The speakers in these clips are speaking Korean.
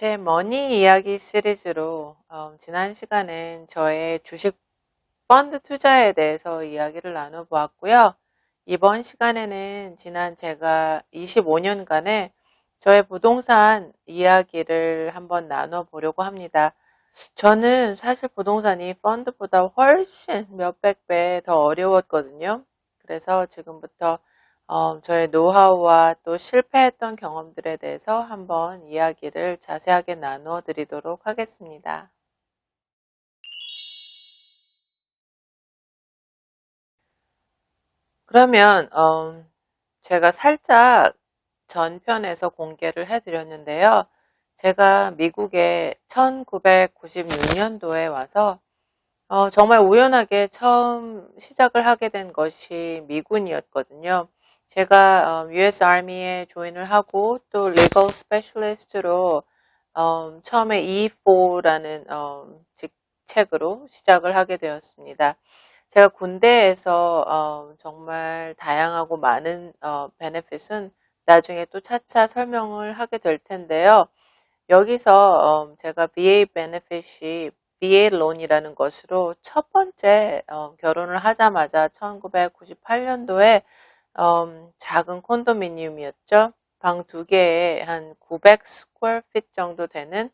제 머니 이야기 시리즈로 어, 지난 시간엔 저의 주식 펀드 투자에 대해서 이야기를 나눠보았고요. 이번 시간에는 지난 제가 25년간의 저의 부동산 이야기를 한번 나눠보려고 합니다. 저는 사실 부동산이 펀드보다 훨씬 몇백 배 더 어려웠거든요. 그래서 지금부터 어, 저의 노하우와 또 실패했던 경험들에 대해서 한번 이야기를 자세하게 나누어 드리도록 하겠습니다. 그러면 어, 제가 살짝 전편에서 공개를 해드렸는데요. 제가 미국에 1996년도에 와서 어, 정말 우연하게 처음 시작을 하게 된 것이 미군이었거든요. 제가 US Army에 조인을 하고 또 Legal Specialist로 어, 처음에 E4라는 어, 직책으로 시작을 하게 되었습니다. 제가 군대에서 어, 정말 다양하고 많은 베네핏은 나중에 또 차차 설명을 하게 될 텐데요. 여기서 제가 BA 베네핏이 BA 론이라는 것으로 첫 번째 결혼을 하자마자 1998년도에 음, 작은 콘도미니움이었죠. 방 두 개에 한 900 스퀘어 핏 정도 되는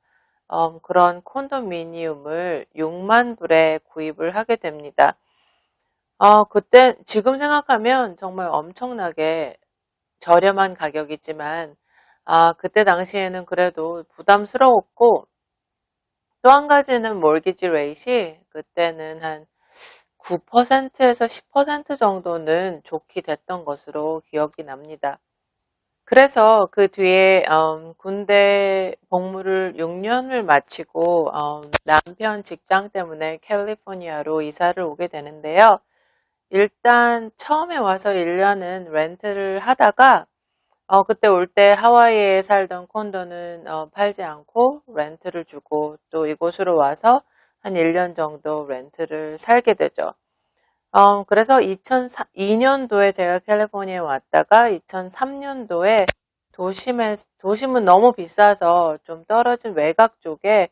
음, 그런 콘도미니움을 6만 불에 구입을 하게 됩니다. 어, 그때 지금 생각하면 정말 엄청나게 저렴한 가격이지만 아, 그때 당시에는 그래도 부담스러웠고 또 한 가지는 몰기지 레이시 그때는 한 9%에서 10% 정도는 좋게 됐던 것으로 기억이 납니다. 그래서 그 뒤에 음, 군대 복무를 6년을 마치고 음, 남편 직장 때문에 캘리포니아로 이사를 오게 되는데요. 일단 처음에 와서 1년은 렌트를 하다가 어, 그때 올 때 하와이에 살던 콘도는 어, 팔지 않고 렌트를 주고 또 이곳으로 와서 한 1년 정도 렌트를 살게 되죠. 어, 그래서 2002년도에 제가 캘리포니아에 왔다가 2003년도에 도심에, 도심은 너무 비싸서 좀 떨어진 외곽 쪽에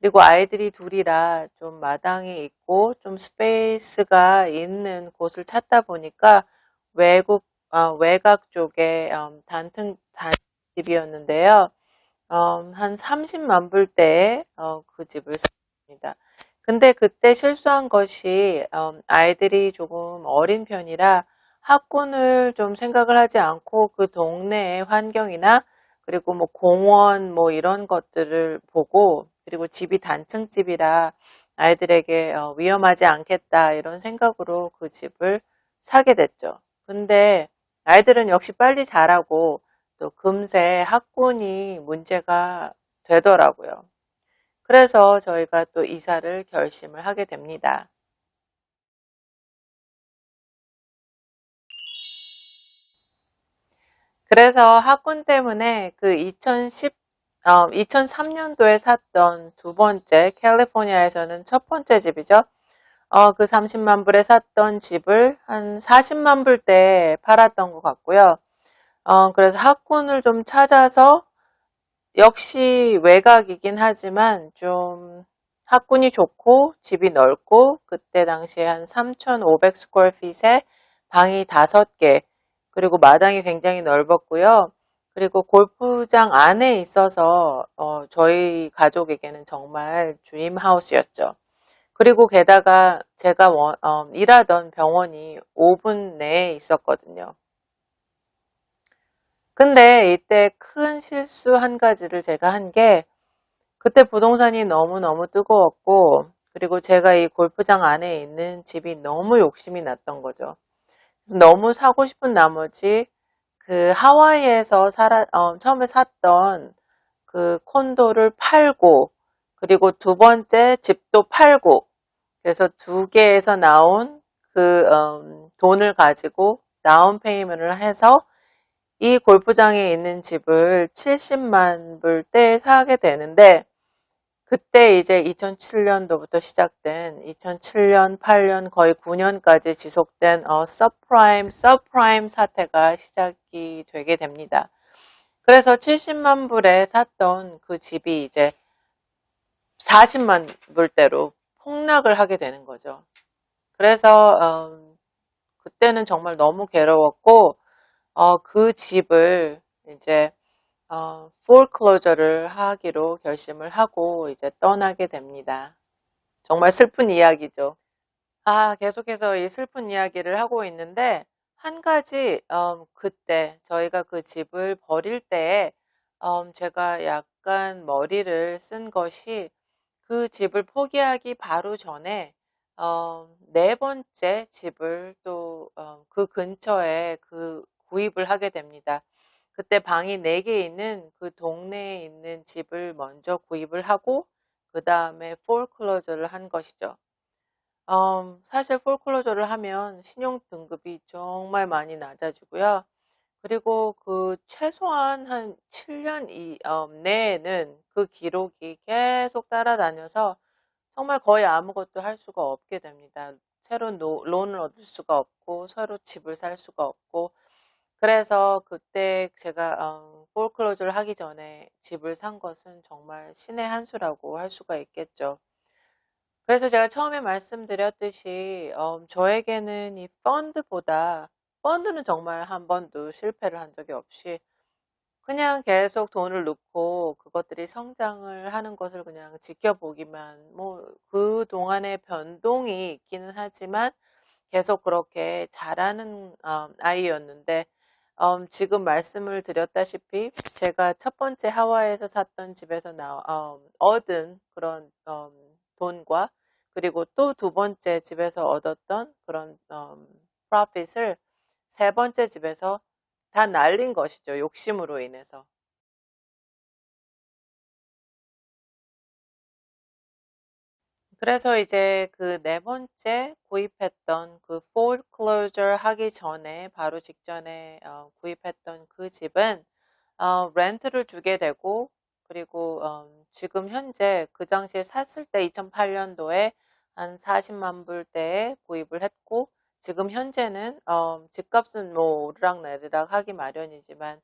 그리고 아이들이 둘이라 좀 마당이 있고 좀 스페이스가 있는 곳을 찾다 보니까 외국, 어, 외곽 쪽에 음, 단층, 단집이었는데요. 음, 한 30만 불대에 어, 그 집을 샀습니다. 근데 그때 실수한 것이 음, 아이들이 조금 어린 편이라 학군을 좀 생각을 하지 않고 그 동네의 환경이나 그리고 뭐 공원 뭐 이런 것들을 보고 그리고 집이 단층집이라 아이들에게 어, 위험하지 않겠다 이런 생각으로 그 집을 사게 됐죠. 근데 아이들은 역시 빨리 자라고 또 금세 학군이 문제가 되더라고요. 그래서 저희가 또 이사를 결심을 하게 됩니다. 그래서 학군 때문에 그 2010, 어, 2003년도에 샀던 두 번째 캘리포니아에서는 첫 번째 집이죠. 어, 그 30만 불에 샀던 집을 한 40만 불대에 팔았던 것 같고요. 어, 그래서 학군을 좀 찾아서 역시 외곽이긴 하지만 좀 학군이 좋고 집이 넓고 그때 당시에 한 3,500 스퀘어 핏에 방이 5개 그리고 마당이 굉장히 넓었고요. 그리고 골프장 안에 있어서 어, 저희 가족에게는 정말 주임 하우스였죠. 그리고 게다가 제가 원, 어, 일하던 병원이 5분 내에 있었거든요. 근데 이때 큰 실수 한 가지를 제가 한 게 그때 부동산이 너무너무 뜨거웠고 그리고 제가 이 골프장 안에 있는 집이 너무 욕심이 났던 거죠. 그래서 너무 사고 싶은 나머지 그 하와이에서 살아, 어, 처음에 샀던 그 콘도를 팔고 그리고 두 번째 집도 팔고 그래서 두 개에서 나온 그 음, 돈을 가지고 다운 페이먼을 해서 이 골프장에 있는 집을 70만 불대 사게 되는데 그때 이제 2007년도부터 시작된 2007년, 8년 거의 9년까지 지속된 어, 서프라임, 서프라임 사태가 시작이 되게 됩니다. 그래서 70만 불에 샀던 그 집이 이제 40만 불대로 폭락을 하게 되는 거죠. 그래서 음, 그때는 정말 너무 괴로웠고 어, 그 집을 이제 어, foreclosure를 하기로 결심을 하고 이제 떠나게 됩니다. 정말 슬픈 이야기죠. 아, 계속해서 이 슬픈 이야기를 하고 있는데 한 가지 음, 그때 저희가 그 집을 버릴 때에 음, 제가 약간 머리를 쓴 것이 그 집을 포기하기 바로 전에 어, 네 번째 집을 또그 근처에 그 구입을 하게 됩니다. 그때 방이 4개 있는 그 동네에 있는 집을 먼저 구입을 하고 그 다음에 폴클로저를 한 것이죠. 음, 사실 폴클로저를 하면 신용 등급이 정말 많이 낮아지고요. 그리고 그 최소한 한 7년 이, 음, 내에는 그 기록이 계속 따라다녀서 정말 거의 아무것도 할 수가 없게 됩니다. 새로운 노, 론을 얻을 수가 없고 새로 집을 살 수가 없고 그래서 그때 제가 음, 폴클로즈를 하기 전에 집을 산 것은 정말 신의 한 수라고 할 수가 있겠죠. 그래서 제가 처음에 말씀드렸듯이 음, 저에게는 이 펀드보다 펀드는 정말 한 번도 실패를 한 적이 없이 그냥 계속 돈을 넣고 그것들이 성장을 하는 것을 그냥 지켜보기만 뭐 그동안의 변동이 있기는 하지만 계속 그렇게 잘하는 음, 아이였는데 음, 지금 말씀을 드렸다시피 제가 첫 번째 하와이에서 샀던 집에서 나, 음, 얻은 그런 음, 돈과 그리고 또 두 번째 집에서 얻었던 그런 프로핏을 세 번째 집에서 다 날린 것이죠. 욕심으로 인해서. 그래서 이제 그 네 번째 구입했던 그 foreclosure 하기 전에 바로 직전에 어, 구입했던 그 집은 어, 렌트를 주게 되고 그리고 어, 지금 현재 그 당시에 샀을 때 2008년도에 한 40만 불대에 구입을 했고 지금 현재는 어, 집값은 뭐 오르락 내리락 하기 마련이지만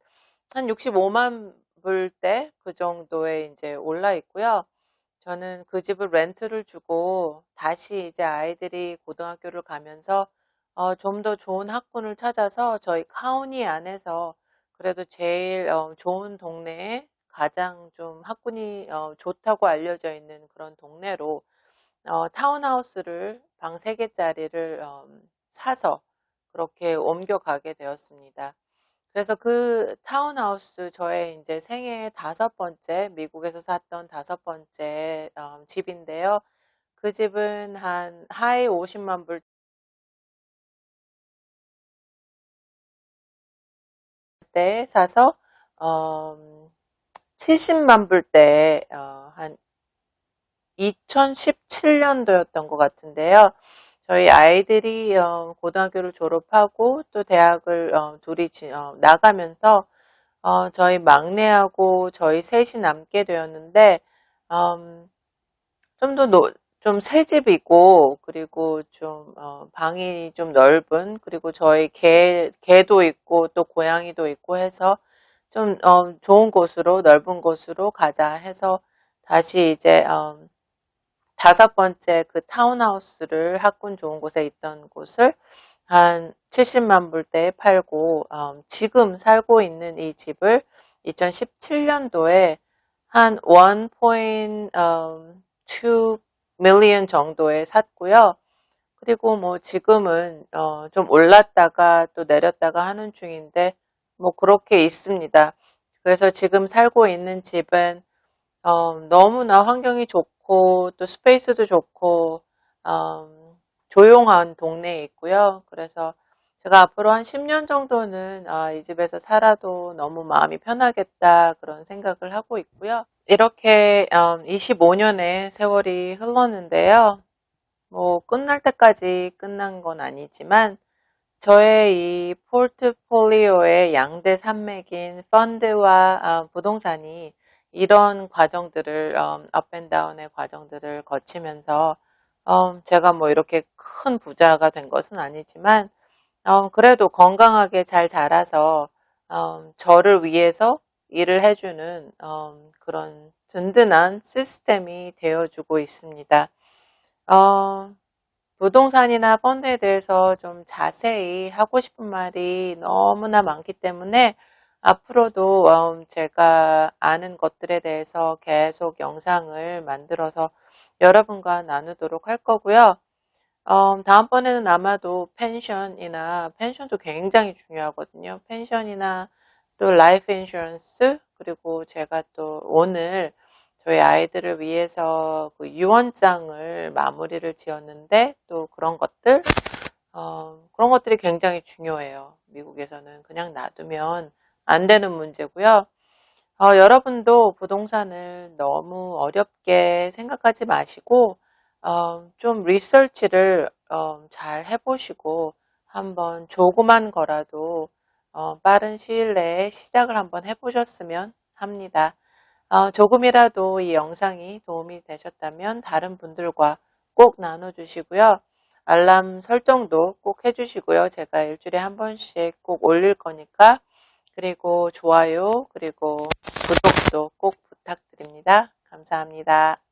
한 65만 불대 그 정도에 이제 올라 있고요. 저는 그 집을 렌트를 주고 다시 이제 아이들이 고등학교를 가면서 어, 좀 더 좋은 학군을 찾아서 저희 카운티 안에서 그래도 제일 어, 좋은 동네에 가장 좀 학군이 어, 좋다고 알려져 있는 그런 동네로 어, 타운하우스를 방 3개짜리를 음, 사서 그렇게 옮겨가게 되었습니다. 그래서 그 타운하우스 저의 이제 생애 다섯 번째 미국에서 샀던 다섯 번째 어, 집인데요. 그 집은 한 하이 50만 불때 사서 어, 70만 불때 어, 한 2017년도였던 것 같은데요. 저희 아이들이 어, 고등학교를 졸업하고 또 대학을 어, 둘이 어, 나가면서 저희 막내하고 저희 셋이 남게 되었는데 음, 좀더 좀 새집이고 그리고 좀 방이 좀 넓은 그리고 저희 개 개도 있고 또 고양이도 있고 해서 좀 좋은 곳으로 넓은 곳으로 가자 해서 다시 이제 음, 다섯 번째 그 타운하우스를 학군 좋은 곳에 있던 곳을 한 70만 불대에 팔고 음, 지금 살고 있는 이 집을 2017년도에 한 1.2 밀리언 정도에 샀고요. 그리고 뭐 지금은 어, 좀 올랐다가 또 내렸다가 하는 중인데 뭐 그렇게 있습니다. 그래서 지금 살고 있는 집은 어, 너무나 환경이 좋고 또 스페이스도 좋고 음, 조용한 동네에 있고요. 그래서 제가 앞으로 한 10년 정도는 아, 이 집에서 살아도 너무 마음이 편하겠다 그런 생각을 하고 있고요. 이렇게 음, 25년의 세월이 흘렀는데요. 뭐 끝날 때까지 끝난 건 아니지만 저의 이 포트폴리오의 양대 산맥인 펀드와 아, 부동산이 이런 과정들을 음, 업앤다운의 과정들을 거치면서 음, 제가 뭐 이렇게 큰 부자가 된 것은 아니지만 음, 그래도 건강하게 잘 자라서 음, 저를 위해서 일을 해주는 음, 그런 든든한 시스템이 되어주고 있습니다. 어, 부동산이나 펀드에 대해서 좀 자세히 하고 싶은 말이 너무나 많기 때문에 앞으로도 음, 제가 아는 것들에 대해서 계속 영상을 만들어서 여러분과 나누도록 할 거고요. 음, 다음번에는 아마도 펜션이나 펜션도 굉장히 중요하거든요. 펜션이나 또 라이프 인슈런스 그리고 제가 또 오늘 저희 아이들을 위해서 그 유언장을 마무리를 지었는데 또 그런 것들 어, 그런 것들이 굉장히 중요해요. 미국에서는 그냥 놔두면 안 되는 문제고요. 어, 여러분도 부동산을 너무 어렵게 생각하지 마시고 어, 좀 리서치를 어, 잘 해보시고 한번 조그만 거라도 어, 빠른 시일 내에 시작을 한번 해보셨으면 합니다. 어, 조금이라도 이 영상이 도움이 되셨다면 다른 분들과 꼭 나눠주시고요. 알람 설정도 꼭 해주시고요. 제가 일주일에 한 번씩 꼭 올릴 거니까 그리고 좋아요 그리고 구독도 꼭 부탁드립니다. 감사합니다.